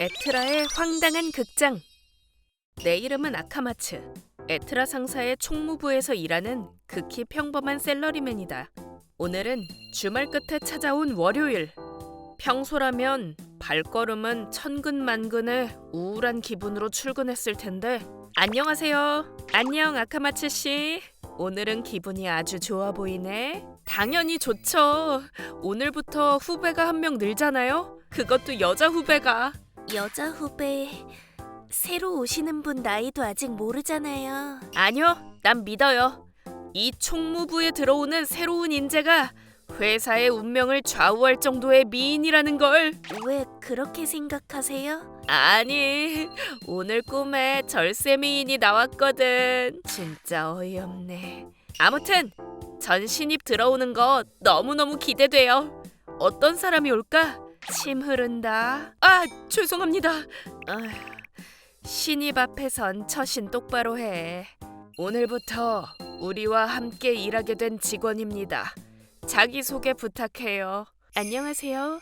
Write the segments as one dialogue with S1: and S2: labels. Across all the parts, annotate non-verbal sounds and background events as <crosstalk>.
S1: 에트라의 황당한 극장. 내 이름은 아카마츠. 에트라 상사의 총무부에서 일하는 극히 평범한 셀러리맨이다. 오늘은 주말 끝에 찾아온 월요일. 평소라면 발걸음은 천근만근의 우울한 기분으로 출근했을 텐데 안녕하세요. 안녕 아카마츠 씨. 오늘은 기분이 아주 좋아 보이네. 당연히 좋죠. 오늘부터 후배가 한 명 늘잖아요. 그것도 여자 후배가.
S2: 여자 후배 새로 오시는 분 나이도 아직 모르잖아요.
S1: 아니요, 난 믿어요. 이 총무부에 들어오는 새로운 인재가 회사의 운명을 좌우할 정도의 미인이라는 걸.
S2: 왜 그렇게 생각하세요?
S1: 아니, 오늘 꿈에 절세 미인이 나왔거든. 진짜 어이없네. 아무튼 전 신입 들어오는 거 너무너무 기대돼요. 어떤 사람이 올까? 침 흐른다. 아, 죄송합니다. 아휴, 신입 앞에선 처신 똑바로 해. 오늘부터 우리와 함께 일하게 된 직원입니다. 자기 소개 부탁해요. 안녕하세요.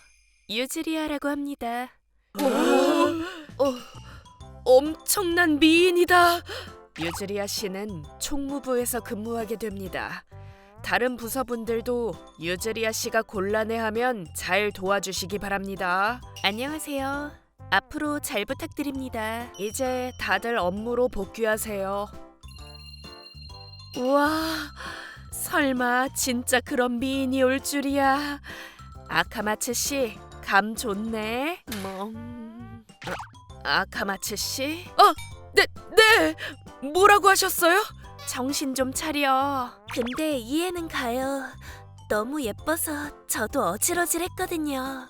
S1: 유즈리아라고 합니다. 오, 어, 엄청난 미인이다. 유즈리아 씨는 총무부에서 근무하게 됩니다. 다른 부서분들도 유즈리아 씨가 곤란해하면 잘 도와주시기 바랍니다. 안녕하세요. 앞으로 잘 부탁드립니다. 이제 다들 업무로 복귀하세요. 우와, 설마 진짜 그런 미인이 올 줄이야. 아카마츠 씨, 감 좋네. 멍. 아, 아카마츠 씨? 어, 네, 네. 뭐라고 하셨어요? 정신 좀 차려.
S2: 근데 이해는 가요. 너무 예뻐서 저도 어질어질했거든요.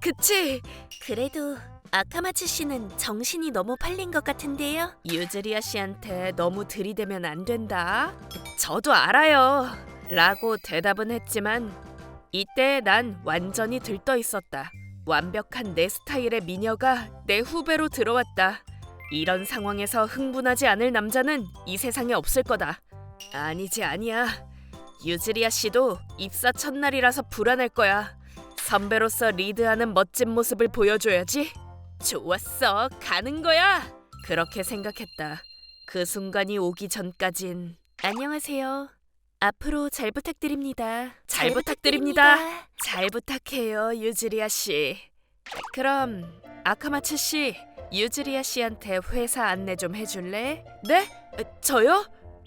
S1: 그치?
S2: 그래도 아카마츠 씨는 정신이 너무 팔린 것 같은데요.
S1: 유즈리아 씨한테 너무 들이대면 안 된다. 저도 알아요. 라고 대답은 했지만 이때 난 완전히 들떠 있었다. 완벽한 내 스타일의 미녀가 내 후배로 들어왔다. 이런 상황에서 흥분하지 않을 남자는 이 세상에 없을 거다. 아니지 아니야. 유즈리아 씨도 입사 첫날이라서 불안할 거야. 선배로서 리드하는 멋진 모습을 보여줘야지. 좋았어, 가는 거야. 그렇게 생각했다. 그 순간이 오기 전까진 안녕하세요. 앞으로 잘 부탁드립니다. 잘, 부탁드립니다. 잘 부탁해요, 유즈리아 씨. 그럼 아카마츠 씨, 유즈리아 씨한테 회사 안내 좀 해줄래? 네? 어, 저요?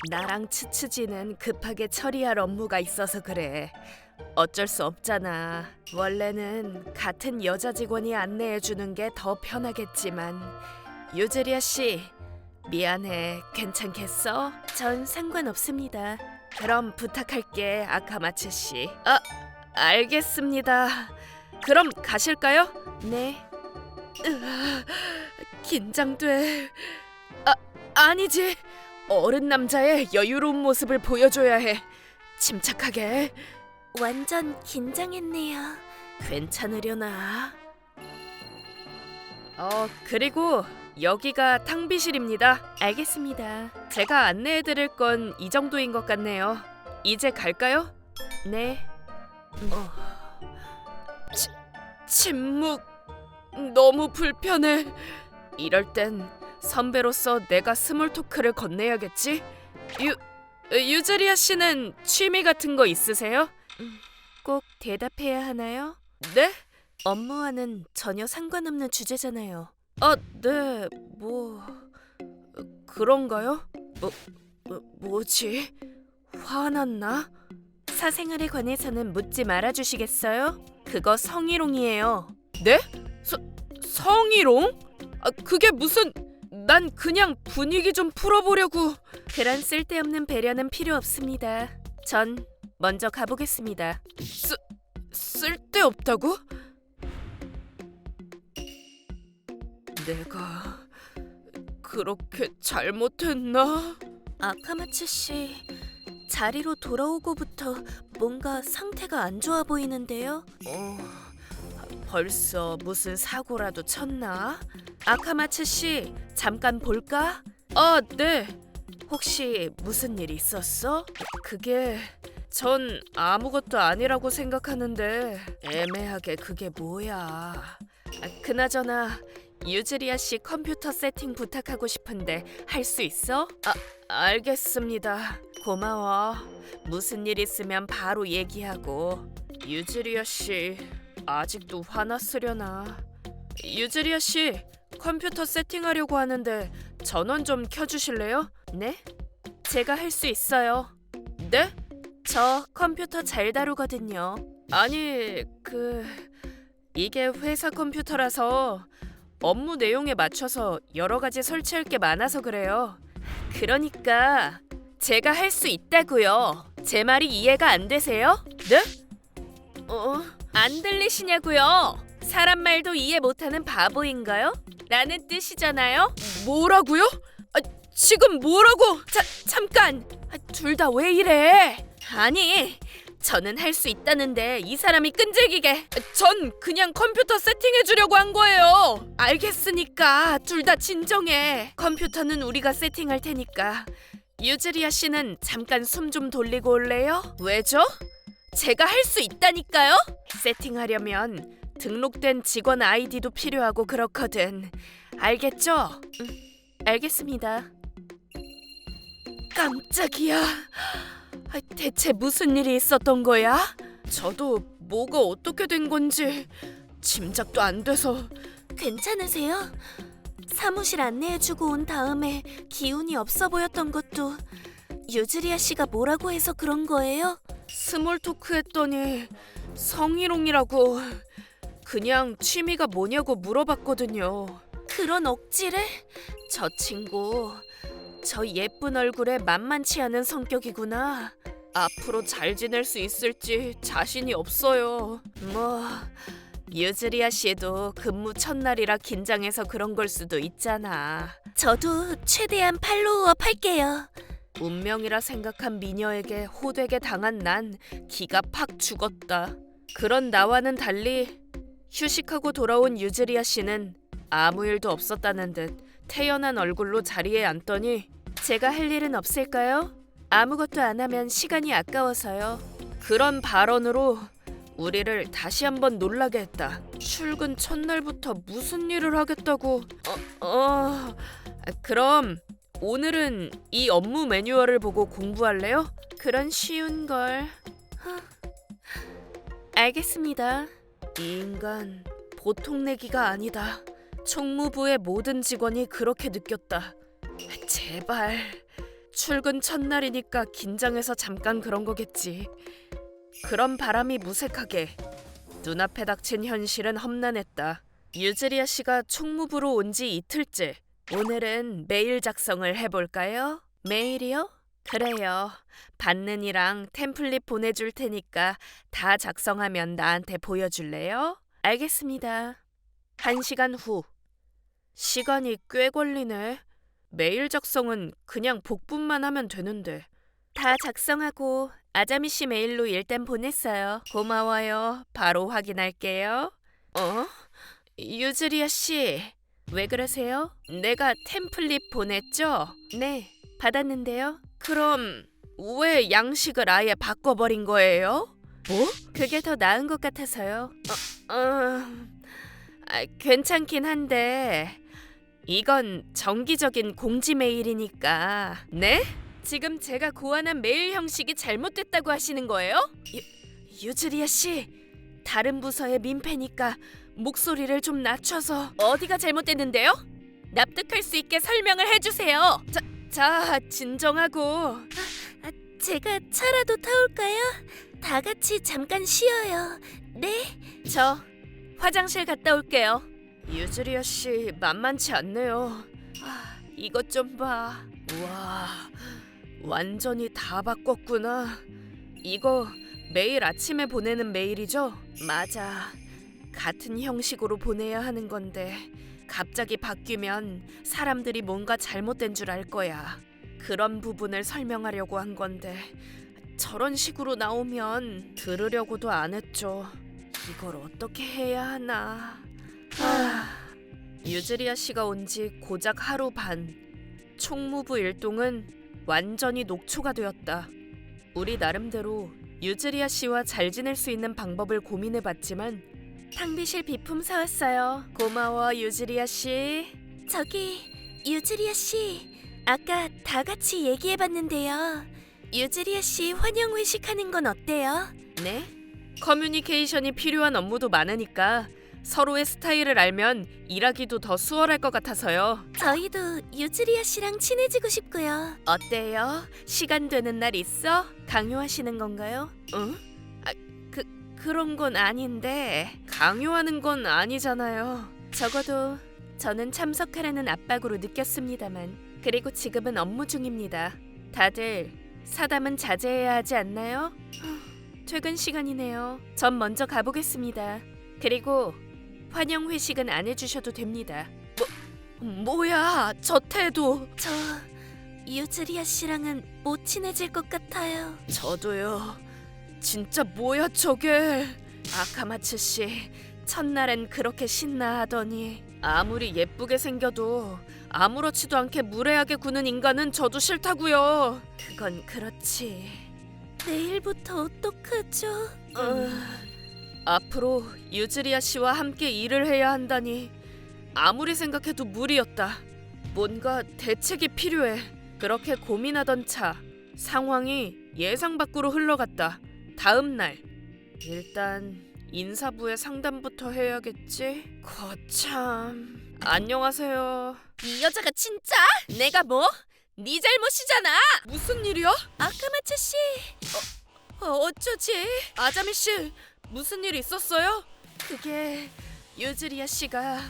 S1: 나랑 츠츠지는 급하게 처리할 업무가 있어서 그래. 어쩔 수 없잖아. 원래는 같은 여자 직원이 안내해 주는 게 더 편하겠지만 유즈리아 씨 미안해. 괜찮겠어? 전 상관없습니다. 그럼 부탁할게, 아카마츠 씨. 아, 알겠습니다. 그럼 가실까요? 네. 으아, 긴장돼. 아, 아니지. 어른 남자의 여유로운 모습을 보여줘야 해. 침착하게.
S2: 완전 긴장했네요.
S1: 괜찮으려나? 어, 그리고 여기가 탕비실입니다. 알겠습니다. 제가 안내해 드릴 건 이 정도인 것 같네요. 이제 갈까요? 네. 어. 치, 침묵 너무 불편해. 이럴 땐 선배로서 내가 스몰 토크를 건네야겠지? 유 유즈리아 씨는 취미 같은 거 있으세요? 꼭 대답해야 하나요? 네? 업무와는 전혀 상관없는 주제잖아요. 아, 네, 뭐 그런가요? 뭐, 뭐 뭐지? 화났나? 사생활에 관해서는 묻지 말아 주시겠어요? 그거 성희롱이에요. 네? 서, 성희롱? 아, 그게 무슨? 난 그냥 분위기 좀 풀어보려고. 그런 쓸데없는 배려는 필요 없습니다. 전 먼저 가보겠습니다. 쓰, 쓸데없다고? 내가 그렇게 잘못했나?
S2: 아카마츠 씨 자리로 돌아오고부터 뭔가 상태가 안 좋아 보이는데요.
S1: 어, 벌써 무슨 사고라도 쳤나? 아카마츠 씨, 잠깐 볼까? 아, 네. 혹시 무슨 일 있었어? 그게 전 아무것도 아니라고 생각하는데 애매하게 그게 뭐야? 아, 그나저나 유즈리아 씨 컴퓨터 세팅 부탁하고 싶은데 할 수 있어? 아, 알겠습니다. 고마워. 무슨 일 있으면 바로 얘기하고. 유즈리아 씨 아직도 화났으려나? 유즈리아 씨 컴퓨터 세팅하려고 하는데 전원 좀 켜주실래요? 네? 제가 할 수 있어요. 네? 저 컴퓨터 잘 다루거든요. 아니 그 이게 회사 컴퓨터라서 업무 내용에 맞춰서 여러 가지 설치할 게 많아서 그래요. 그러니까 제가 할 수 있다고요. 제 말이 이해가 안 되세요? 네? 어, 안 들리시냐고요? 사람 말도 이해 못하는 바보인가요? 라는 뜻이잖아요. 뭐라고요? 아, 지금 뭐라고? 자, 잠깐. 아, 둘다 왜 이래? 아니, 저는 할 수 있다는데 이 사람이 끈질기게. 전 그냥 컴퓨터 세팅해 주려고 한 거예요. 알겠으니까 둘 다 진정해. 컴퓨터는 우리가 세팅할 테니까. 유즈리아 씨는 잠깐 숨 좀 돌리고 올래요? 왜죠? 제가 할 수 있다니까요. 세팅하려면 등록된 직원 아이디도 필요하고 그렇거든. 알겠죠? 응, 알겠습니다. 깜짝이야. 아, 대체 무슨 일이 있었던 거야? 저도 뭐가 어떻게 된 건지 짐작도 안 돼서
S2: 괜찮으세요? 사무실 안내해주고 온 다음에 기운이 없어 보였던 것도 유즈리아 씨가 뭐라고 해서 그런 거예요?
S1: 스몰 토크 했더니 성희롱이라고 그냥 취미가 뭐냐고 물어봤거든요.
S2: 그런 억지를?
S1: 저 친구 저 예쁜 얼굴에 만만치 않은 성격이구나. 앞으로 잘 지낼 수 있을지 자신이 없어요. 뭐 유즈리아 씨도 근무 첫날이라 긴장해서 그런 걸 수도 있잖아.
S2: 저도 최대한 팔로우업 할게요.
S1: 운명이라 생각한 미녀에게 호되게 당한 난 기가 팍 죽었다. 그런 나와는 달리 휴식하고 돌아온 유즈리아 씨는 아무 일도 없었다는 듯 태연한 얼굴로 자리에 앉더니 제가 할 일은 없을까요? 아무것도 안 하면 시간이 아까워서요. 그런 발언으로 우리를 다시 한번 놀라게 했다. 출근 첫날부터 무슨 일을 하겠다고? 어, 어, 그럼 오늘은 이 업무 매뉴얼을 보고 공부할래요? 그런 쉬운 걸. 알겠습니다. 이 인간 보통 내기가 아니다. 총무부의 모든 직원이 그렇게 느꼈다. 제발 출근 첫날이니까 긴장해서 잠깐 그런 거겠지. 그런 바람이 무색하게 눈앞에 닥친 현실은 험난했다. 유즈리아 씨가 총무부로 온 지 이틀째. 오늘은 메일 작성을 해볼까요? 메일이요? 그래요. 받는 이랑 템플릿 보내줄 테니까 다 작성하면 나한테 보여줄래요? 알겠습니다. 한 시간 후. 시간이 꽤 걸리네. 메일 작성은 그냥 복붙만 하면 되는데. 다 작성하고 아자미 씨 메일로 일단 보냈어요. 고마워요. 바로 확인할게요. 어? 유즈리아 씨, 왜 그러세요? 내가 템플릿 보냈죠? 네, 받았는데요. 그럼 왜 양식을 아예 바꿔버린 거예요? 뭐? 그게 더 나은 것 같아서요. 어, 어, 아, 괜찮긴 한데 이건 정기적인 공지 메일이니까. 네? 지금 제가 고안한 메일 형식이 잘못됐다고 하시는 거예요? 유, 유즈리아 씨, 다른 부서의 민폐니까 목소리를 좀 낮춰서 어디가 잘못됐는데요? 납득할 수 있게 설명을 해주세요. 자, 자 진정하고
S2: 아, 제가 차라도 타올까요? 다 같이 잠깐 쉬어요. 네?
S1: 저 화장실 갔다 올게요. 유즈리아 씨 만만치 않네요. 아, 이것 좀 봐. 와, 완전히 다 바꿨구나. 이거 매일 아침에 보내는 메일이죠? 맞아. 같은 형식으로 보내야 하는 건데 갑자기 바뀌면 사람들이 뭔가 잘못된 줄 알 거야. 그런 부분을 설명하려고 한 건데 저런 식으로 나오면 들으려고도 안 했죠. 이걸 어떻게 해야 하나. 아, 유즈리아 씨가 온 지 고작 하루 반. 총무부 일동은 완전히 녹초가 되었다. 우리 나름대로 유즈리아 씨와 잘 지낼 수 있는 방법을 고민해 봤지만 탕비실 비품 사왔어요. 고마워 유지리아 씨.
S2: 저기 유즈리아 씨, 아까 다 같이 얘기해봤는데요. 유즈리아 씨 환영 회식하는 건 어때요?
S1: 네? 커뮤니케이션이 필요한 업무도 많으니까 서로의 스타일을 알면 일하기도 더 수월할 것 같아서요.
S2: 저희도 유즈리아 씨랑 친해지고 싶고요.
S1: 어때요? 시간 되는 날 있어? 강요하시는 건가요? 응? 그런 건 아닌데 강요하는 건 아니잖아요. 적어도 저는 참석하라는 압박으로 느꼈습니다만 그리고 지금은 업무 중입니다. 다들 사담은 자제해야 하지 않나요? 후, 퇴근 시간이네요. 전 먼저 가보겠습니다. 그리고 환영 회식은 안 해주셔도 됩니다. 뭐 뭐야 저 태도?
S2: 저 유즈리아 씨랑은 못 친해질 것 같아요.
S1: 저도요. 진짜 뭐야 저게? 아카마츠 씨 첫날엔 그렇게 신나하더니 아무리 예쁘게 생겨도 아무렇지도 않게 무례하게 구는 인간은 저도 싫다고요. 그건 그렇지.
S2: 내일부터 어떡하죠?
S1: 어, 앞으로 유즈리아 씨와 함께 일을 해야 한다니 아무리 생각해도 무리였다. 뭔가 대책이 필요해. 그렇게 고민하던 차 상황이 예상 밖으로 흘러갔다. 다음 날 일단 인사부에 상담부터 해야겠지. 거참. 안녕하세요.
S2: 이 여자가 진짜? 내가 뭐? 네 잘못이잖아.
S1: 무슨 일이야?
S2: 아카마츠 씨.
S1: 어, 어쩌지? 아자미 씨 무슨 일 있었어요? 그게 유즈리아 씨가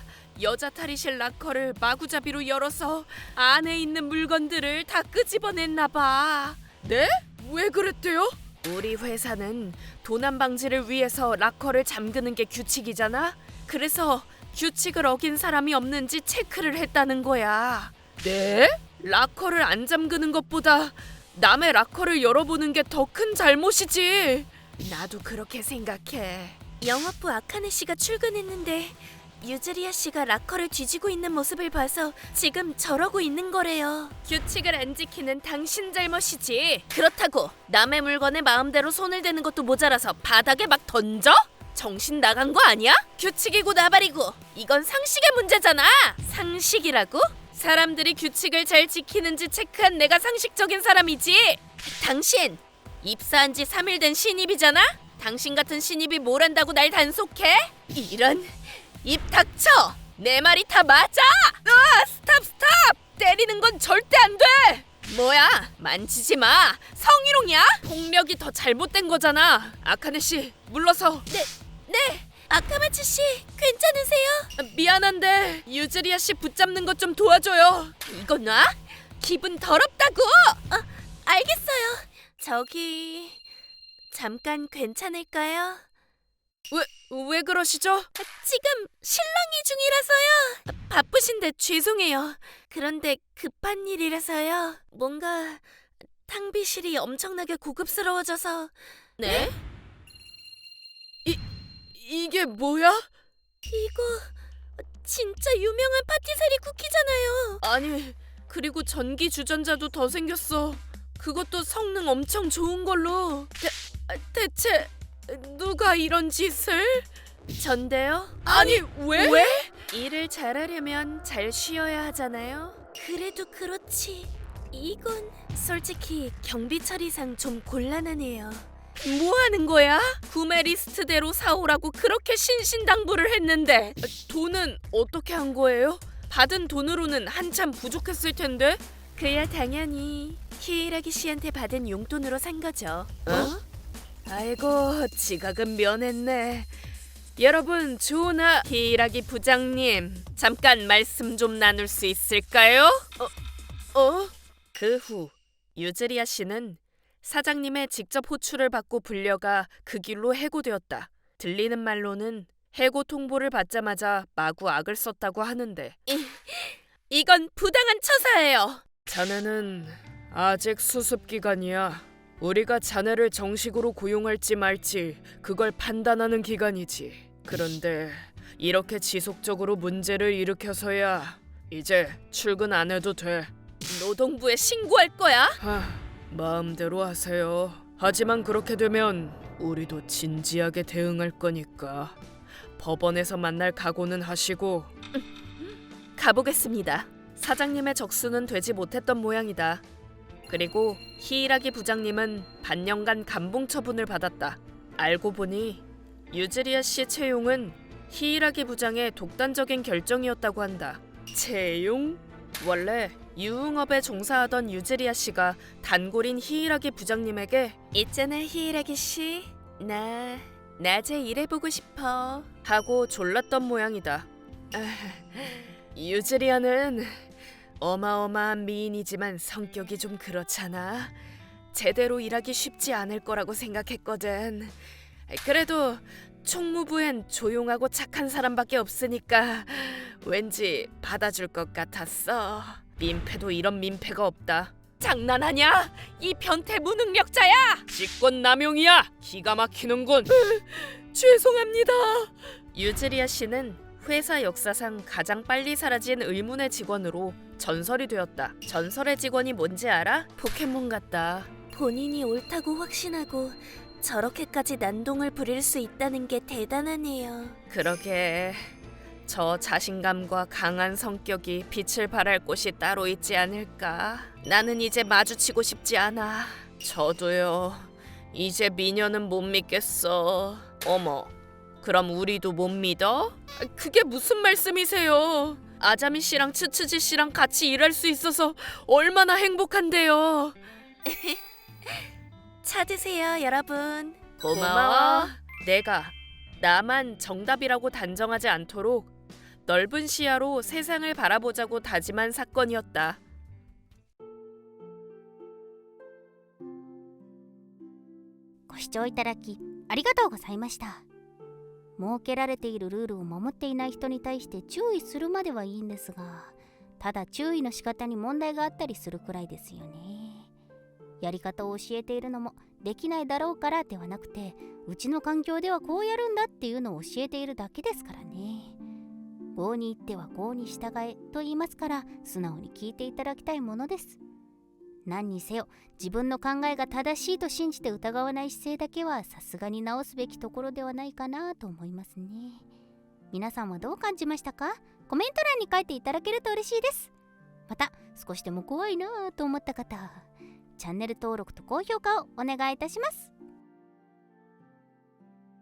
S1: 여자 탈의실 락커를 마구잡이로 열어서 안에 있는 물건들을 다 끄집어냈나 봐. 네? 왜 그랬대요? 우리 회사는 도난 방지를 위해서 락커를 잠그는 게 규칙이잖아. 그래서 규칙을 어긴 사람이 없는지 체크를 했다는 거야. 네? 락커를 안 잠그는 것보다 남의 락커를 열어보는 게 더 큰 잘못이지. 나도 그렇게 생각해.
S2: 영업부 아카네 씨가 출근했는데 유즈리아 씨가 락커를 뒤지고 있는 모습을 봐서 지금 저러고 있는 거래요.
S1: 규칙을 안 지키는 당신 잘못이지. 그렇다고 남의 물건에 마음대로 손을 대는 것도 모자라서 바닥에 막 던져? 정신 나간 거 아니야? 규칙이고 나발이고 이건 상식의 문제잖아. 상식이라고? 사람들이 규칙을 잘 지키는지 체크한 내가 상식적인 사람이지. 당신 입사한 지 3일 된 신입이잖아? 당신 같은 신입이 뭘 한다고 날 단속해? 이런 입 닥쳐! 내 말이 다 맞아! 아, 스탑 스탑! 때리는 건 절대 안 돼! 뭐야? 만지지 마! 성희롱이야? 폭력이 더 잘못된 거잖아! 아카네 씨, 물러서!
S2: 네, 네. 아카마츠 씨, 괜찮으세요?
S1: 아, 미안한데 유즈리아 씨 붙잡는 것 좀 도와줘요. 이거 놔? 기분 더럽다고.
S2: 어, 알겠어요. 저기 잠깐 괜찮을까요?
S1: 왜 왜 그러시죠?
S2: 아, 지금 실랑이 중이라서요.
S1: 아, 바쁘신데 죄송해요.
S2: 그런데 급한 일이라서요. 뭔가 탕비실이 엄청나게 고급스러워져서
S1: 네? 이 이게 뭐야?
S2: 이거 진짜 유명한 파티세리 쿠키잖아요.
S1: 아니 그리고 전기 주전자도 더 생겼어. 그것도 성능 엄청 좋은 걸로. 대, 아, 대체 누가 이런 짓을? 전데요? 아니 왜? 왜? 일을 잘하려면 잘 쉬어야 하잖아요.
S2: 그래도 그렇지. 이건
S1: 솔직히 경비 처리상 좀 곤란하네요. 뭐 하는 거야? 구매 리스트대로 사오라고 그렇게 신신당부를 했는데 돈은 어떻게 한 거예요? 받은 돈으로는 한참 부족했을 텐데. 그야 당연히 히이라기 씨한테 받은 용돈으로 산 거죠. 어? 아이고 지각은 면했네. 여러분 조나 히이라기 부장님 잠깐 말씀 좀 나눌 수 있을까요? 어? 어? 그 후 유즈리아 씨는 사장님의 직접 호출을 받고 불려가 그 길로 해고되었다. 들리는 말로는 해고 통보를 받자마자 마구 악을 썼다고 하는데 이건 부당한 처사예요. 자네는 아직 수습 기간이야. 우리가 자네를 정식으로 고용할지 말지 그걸 판단하는 기간이지. 그런데 이렇게 지속적으로 문제를 일으켜서야 이제 출근 안 해도 돼. 노동부에 신고할 거야? 하, 마음대로 하세요. 하지만 그렇게 되면 우리도 진지하게 대응할 거니까 법원에서 만날 각오는 하시고 가보겠습니다. 사장님의 적수는 되지 못했던 모양이다. 그리고 히이라기 부장님은 반년간 감봉 처분을 받았다. 알고 보니 유즈리아 씨 채용은 히이라기 부장의 독단적인 결정이었다고 한다. 채용? 원래 유흥업에 종사하던 유즈리아 씨가 단골인 히이라기 부장님에게
S2: 있잖아 히이라기 씨. 나 낮에 일해보고 싶어.
S1: 하고 졸랐던 모양이다. 아, <laughs> 유즈리아는 어마어마한 미인이지만 성격이 좀 그렇잖아. 제대로 일하기 쉽지 않을 거라고 생각했거든. 그래도 총무부엔 조용하고 착한 사람밖에 없으니까 왠지 받아줄 것 같았어. 민폐도 이런 민폐가 없다. 장난하냐? 이 변태 무능력자야! 직권 남용이야! 기가 막히는군. 죄송합니다. 유즈리아 씨는 회사 역사상 가장 빨리 사라진 의문의 직원으로 전설이 되었다. 전설의 직원이 뭔지 알아? 포켓몬 같다.
S2: 본인이 옳다고 확신하고 저렇게까지 난동을 부릴 수 있다는 게 대단하네요.
S1: 그러게 저 자신감과 강한 성격이 빛을 발할 곳이 따로 있지 않을까? 나는 이제 마주치고 싶지 않아. 저도요. 이제 미녀는 못 믿겠어. 어머. 그럼 우리도 못 믿어? 아, 그게 무슨 말씀이세요? 아자미 씨랑 츠츠지 씨랑 같이 일할 수 있어서 얼마나 행복한데요. <laughs>
S2: 찾으세요, 여러분.
S1: 고마워. 내가 나만 정답이라고 단정하지 않도록 넓은 시야로 세상을 바라보자고 다짐한 사건이었다.
S3: ご視聴いただきありがとうございました 設けられているルールを守っていない人に対して注意するまではいいんですがただ注意の仕方に問題があったりするくらいですよね。やり方を教えているのもできないだろうからではなくてうちの環境ではこうやるんだっていうのを教えているだけですからね。郷に行っては郷に従えと言いますから素直に聞いていただきたいものです。何にせよ自分の考えが正しいと信じて疑わない姿勢だけはさすがに直すべきところではないかなと思いますね。皆さんはどう感じましたか？コメント欄に書いていただけると嬉しいです。また少しでも怖いなと思った方チャンネル登録と高評価をお願いいたします。